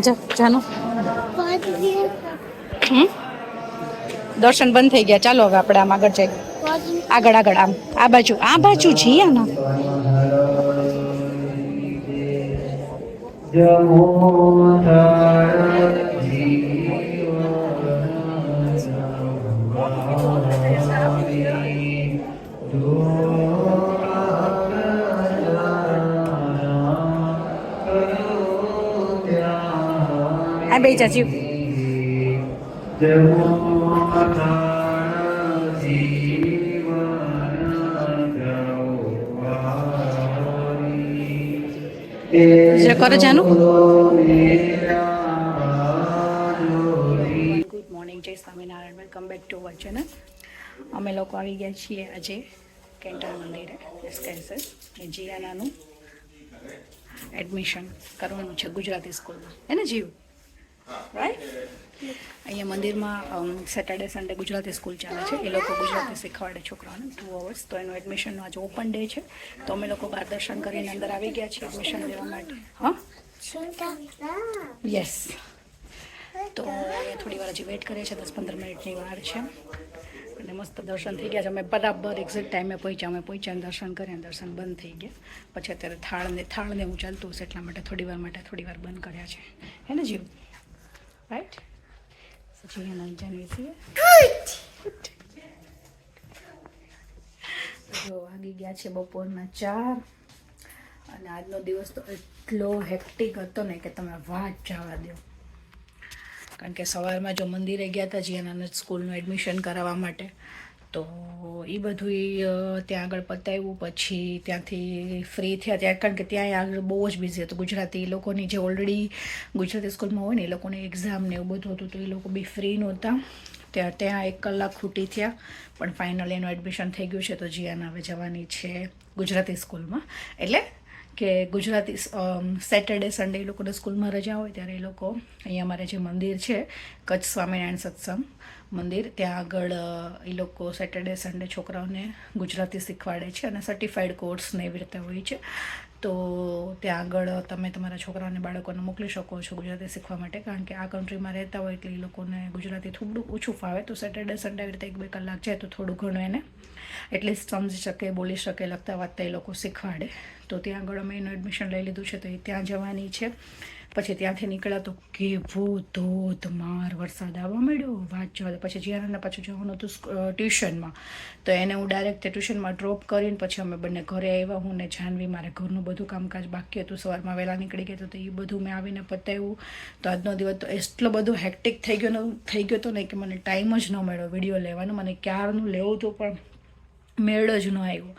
જાનો. હમ? દર્શન બંધ થઈ ગયા. ચાલો હવે આપણે આમ આગળ જઈએ. આગળ આગળ, આમ. આ બાજુ આ બાજુ જઈએ ને આ બે you. જીવ agora já não? Good morning જય Swaminarayan welcome back to our channel અમે લોકો આવી ગયા છીએ આજે કેન્ટર મંદિરે એસકેએસએ એ જીયાનાનું એડમિશન કરવાનું છે ગુજરાતી સ્કૂલમાં હે ને જીવ રાઈટ અહીંયા મંદિરમાં સેટરડે સન્ડે ગુજરાતી સ્કૂલ ચાલે છે. એ લોકો ગુજરાતી શીખવાડે છોકરાઓને ટુ અવર્સ તો એનું એડમિશનનો આજે ઓપન ડે છે. તો અમે લોકો બાર દર્શન કરીને અંદર આવી ગયા છીએ એડમિશન લેવા માટે. હા? યસ તો થોડી વાર હજી વેઇટ કરીએ છીએ. દસ પંદર મિનિટની વાર છે. અને મસ્ત દર્શન થઈ ગયા છે. અમે બરાબર એક્ઝેક્ટ ટાઈમે પહોંચ્યા. અમે પહોંચ્યા દર્શન કર્યા દર્શન બંધ થઈ ગયા. પછી અત્યારે થાળને થાળને એવું ચાલતું હશે એટલા માટે થોડી વાર માટે થોડી વાર બંધ કર્યા છે. હે ને જીવ? Right Sachin here. Good! છીએ જો વાગી ગયા છે બપોરના ચાર અને આજનો દિવસ તો એટલો હેક્ટિક હતો ને કે તમે વાત જવા દો કારણ કે સવારમાં જો મંદિરે ગયા હતા જીયાના સ્કૂલનું એડમિશન કરાવવા માટે તો એ બધું ત્યાં આગળ પતાવ્યું. પછી ત્યાંથી ફ્રી થયા ત્યાં. કારણ કે ત્યાં આગળ બહુ જ બિઝી હતું. ગુજરાતી એ લોકોની જે ઓલરેડી ગુજરાતી સ્કૂલમાં હોય ને, એ લોકોની એક્ઝામ ને એવું બધું હતું, તો એ લોકો બી ફ્રી નહોતા. ત્યાં ત્યાં એક કલાક ખૂટી થયા. પણ ફાઇનલ એનું એડમિશન થઈ ગયું છે, તો જીયાના હવે જવાની છે ગુજરાતી સ્કૂલમાં એટલે કે ગુજરાતી સેટરડે સન્ડે એ લોકોને સ્કૂલમાં રજા હોય, ત્યારે એ લોકો અહીંયા અમારે જે મંદિર છે, કચ્છ સ્વામિનારાયણ સત્સંગ મંદિર, ત્યાં આગળ એ લોકો સેટરડે સન્ડે છોકરાઓને ગુજરાતી શીખવાડે છે અને સર્ટિફાઈડ કોર્સ ને એવી રીતે હોય છે. તો ત્યાં આગળ તમે તમારા છોકરાઓને બાળકોને મોકલી શકો છો ગુજરાતી શીખવા માટે, કારણ કે આ કન્ટ્રીમાં રહેતા હોય એટલે એ લોકોને ગુજરાતી થોડું ઓછું ફાવે. તો સેટરડે સન્ડે આવી રીતે એક બે કલાક જાય તો થોડું ઘણું એને એટલીસ્ટ સમજી શકે, બોલી શકે, લખતા વાગતા એ લોકો શીખવાડે. તો ત્યાં આગળ અમે એનું એડમિશન લઈ લીધું છે, તો એ ત્યાં જવાની છે. પછી ત્યાંથી નીકળ્યા તો કેવો ધોધમાર વરસાદ આવવા જવા દે. પછી જીયાના પાછું જવાનું હતું ટ્યુશનમાં. તો એને હું ડાયરેક્ટ ટ્યુશનમાં ડ્રોપ કરીને પછી અમે બંને ઘરે આવ્યા. હું ને જાનવી, મારે ઘરનું બધું કામકાજ બાકી હતું. સવારમાં વહેલા નીકળી ગયા તો એ બધું મેં આવીને પતાવ્યું. તો આજનો દિવસ તો એટલો બધો હેક્ટિક થઈ ગયો થઈ ગયો હતો ને કે મને ટાઈમ જ ન મળ્યો વીડિયો લેવાનો. મને ક્યારનું લેવું હતું પણ મેળ જ ન આવ્યો.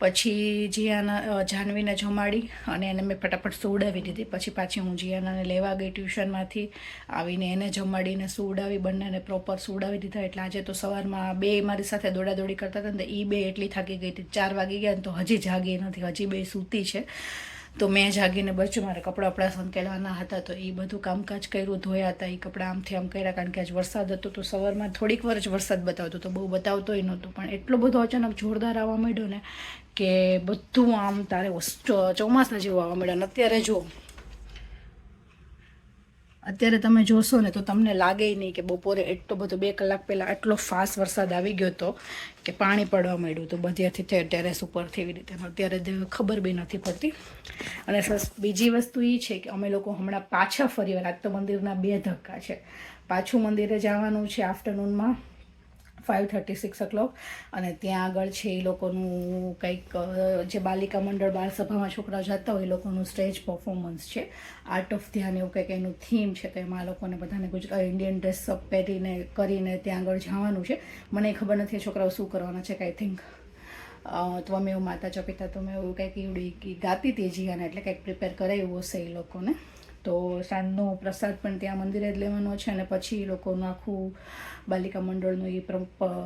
પછી જીયાના જાનવીને જમાડી અને એને મેં ફટાફટ સુવડાવી દીધી. પછી પાછી હું જીયાનાને લેવા ગઈ ટ્યુશનમાંથી. આવીને એને જમાડીને સુવડાવી, બંનેને પ્રોપર સુવડાવી દીધા. એટલે આજે તો સવારમાં બે મારી સાથે દોડાદોડી કરતા હતા ને એ બે એટલી થાકી ગઈ હતી. ચાર વાગી ગયા ને તો હજી જાગી નથી. હજી બે સૂતી છે. તો મેં જાગીને બચ્યું મારે કપડાં વપડા સંકેલવાના હતા. તો એ બધું કામકાજ કર્યું, ધોયા હતા. એ કપડાં આમથી આમ કર્યા કારણ કે આજ વરસાદ હતો તો સવારમાં થોડીક વાર જ વરસાદ બતાવતો તો બહુ બતાવતોય નહોતું. પણ એટલો બધો અચાનક જોરદાર આવવા માંડ્યો ને કે બધું આમ તારે ચોમાસા જેવું આવવા માંડ્યા અને અત્યારે જો, અત્યારે તમે જોશો ને તો તમને લાગે નહીં કે બપોરે એટલો બધો બે કલાક પહેલાં આટલો ફાસ્ટ વરસાદ આવી ગયો હતો કે પાણી પડવા માંડ્યું તે ટેરેસ ઉપરથી એવી રીતે. અત્યારે ખબર બી નથી પડતી. અને બીજી વસ્તુ એ છે કે અમે લોકો હમણાં પાછા ફરી વાર આજ તો મંદિરના બે ધક્કા છે. પાછું મંદિરે જવાનું છે આફ્ટરનૂનમાં. ફાઇવ થર્ટી સિક્સ ક્લોક અને ત્યાં આગળ છે એ લોકોનું કંઈક જે બાલિકા મંડળ બાળ સભામાં છોકરાઓ જતા હોય એ લોકોનું સ્ટેજ પરફોર્મન્સ છે. આર્ટ ઓફ ધ્યાન એવું કંઈક એનું થીમ છે તો એમાં આ લોકોને બધાને ગુજરાત ઇન્ડિયન ડ્રેસ પહેરીને, કરીને ત્યાં આગળ જવાનું છે. મને ખબર નથી છોકરાઓ શું કરવાના છે આઈ થિંક ત્વમેવ માતા ચપિતા પિતા તો મેં એવું કંઈક એવડી ગાતી હતી જીયાને એટલે કંઈક પ્રિપેર કરાવ્યું હશે એ લોકોને. તો સાંજનો પ્રસાદ પણ ત્યાં મંદિરે જ લેવાનો છે અને પછી એ લોકોનું આખું બાલિકા મંડળનું એ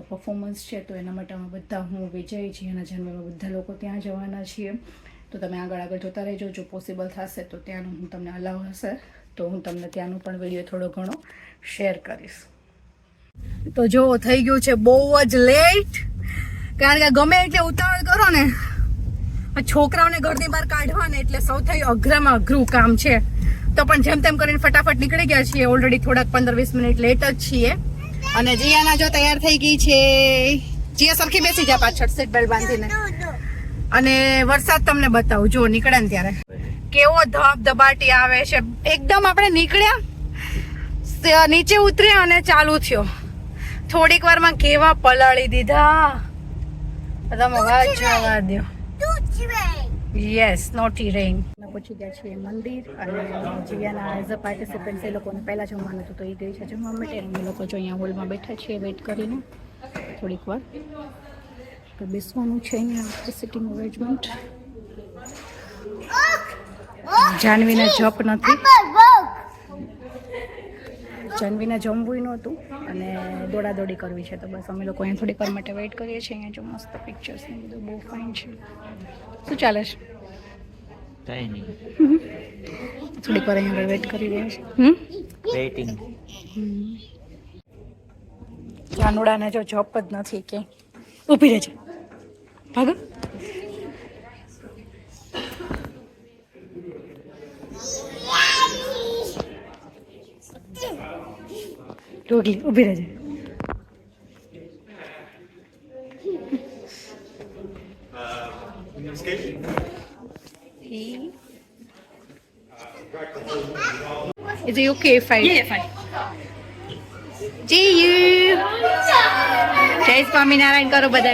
પરફોર્મન્સ છે, તો એના માટે અમે બધા હું, વિજય અને જન્મમાં બધા લોકો ત્યાં જવાના છીએ. તો તમે આગળ આગળ જોતા રહેજો, જો પોસિબલ થશે તો ત્યાંનું હું તમને અલાવ હશે. તો હું તમને ત્યાંનું પણ વીડિયો થોડો ઘણો શેર કરીશ. તો જો, થઈ ગયું છે બહુ જ લેટ કારણ કે ગમે એટલે ઉતાવળ કરો ને. આ છોકરાઓને ઘરની બહાર કાઢવા ને એટલે સૌથી અઘરામાં અઘરું કામ છે. તો પણ જેમ તેમ કરીને ફટાફટ નીકળી ગયા છીએ. ઓલરેડી થોડાક પંદર વીસ મિનિટ લેટ જ છીએ. અને જીયાના જો તૈયાર થઈ ગઈ છે. જીયા સરખી બેસી જા પાછળ સીટ બેલ્ટ બાંધીને. અને વરસાદ તમને બતાવું. જો નીકળે ને ત્યારે. કેવો ધબ ધબાટી આવે છે. એકદમ આપણે નીકળ્યા નીચે ઉતર્યા અને ચાલુ થયો. થોડીક વારમાં કેવા પલાળી દીધા. તમે વાત જવા દો. યસ નોટી રેઇન પહોંચી ગયા છીએ મંદિર અને જીયાના એઝ અ પાર્ટિસિપન્ટ એ લોકોને પહેલાં જમવાનું હતું તો એ ગઈ છે જમવા માટે. અમે લોકો જો અહીંયા હોલમાં બેઠા છીએ વેઇટ કરીને. થોડીક વાર. તો બેસવાનું છે અહીંયા સિટિંગ અરેન્જમેન્ટ જાનવીને જપ નથી. જાનવીને જમવું નહોતું અને દોડાદોડી કરવી છે તો બસ અમે લોકો અહીંયા થોડીક વાર માટે વેઇટ કરીએ છીએ. અહીંયા જો મસ્ત પિક્ચર્સ ને બધું બહુ ફાઇન છે. શું ચાલે છે? કઈ નહીં. થોડીક વાર અહીંયા વેઇટ કરી રહ્યા છે. હમ? વેઇટિંગ જાનુડાને જો જોબ જ નથી કે. ઊભી રહેજે. ભાગો. રોટલી ઊભી રહેજે. Is it okay if I? Yeah, fine. G U જય સ્વામિનારાયણ કરો બધા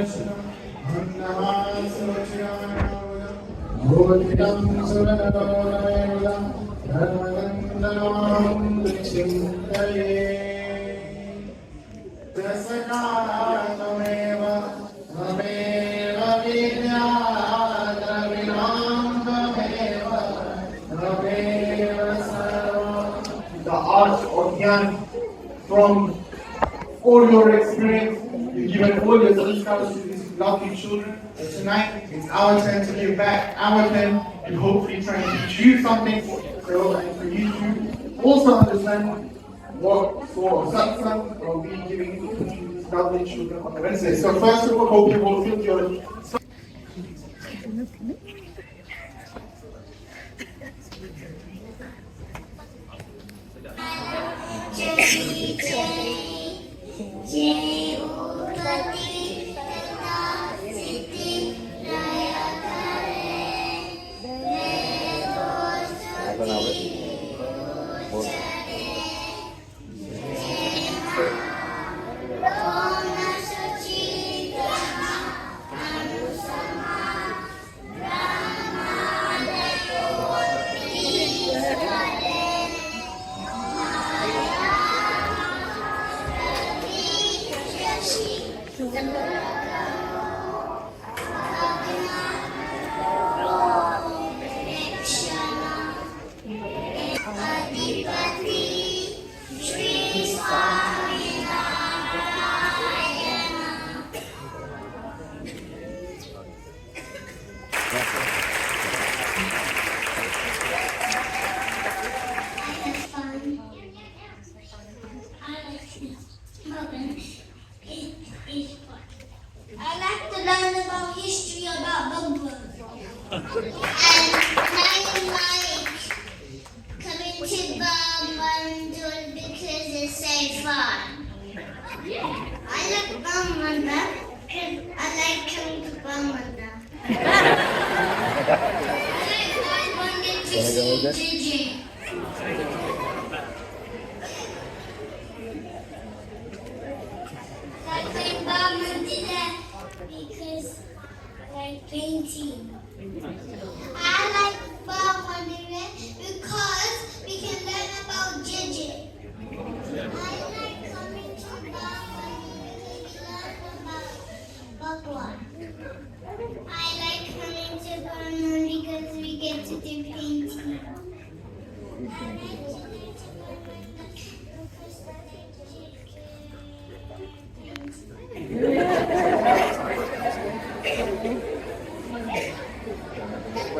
The art of Yan from all your experience. You've given all your zakat to these lovely children. And tonight, it's our turn to give back our turn and hopefully try and you something for yourself and for you to also understand what for satsang will be giving to lovely children on the Wednesday. So first of all, hope you will feel your I like to learn about history about Bumper. and my my coming to Bumper because it's so fun. I like Bumper because I like coming to Bumper. I wanted to see Gigi. Painting.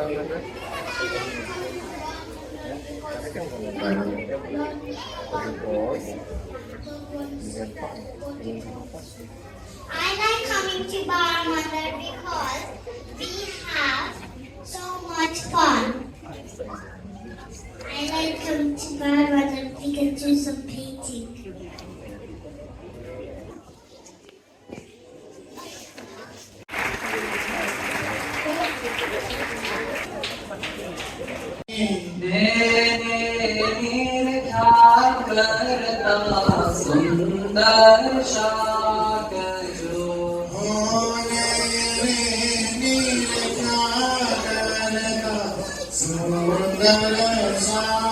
I like coming to Baramandar because we have so much fun. I like coming to Baramandar because do some painting. Sundara Sara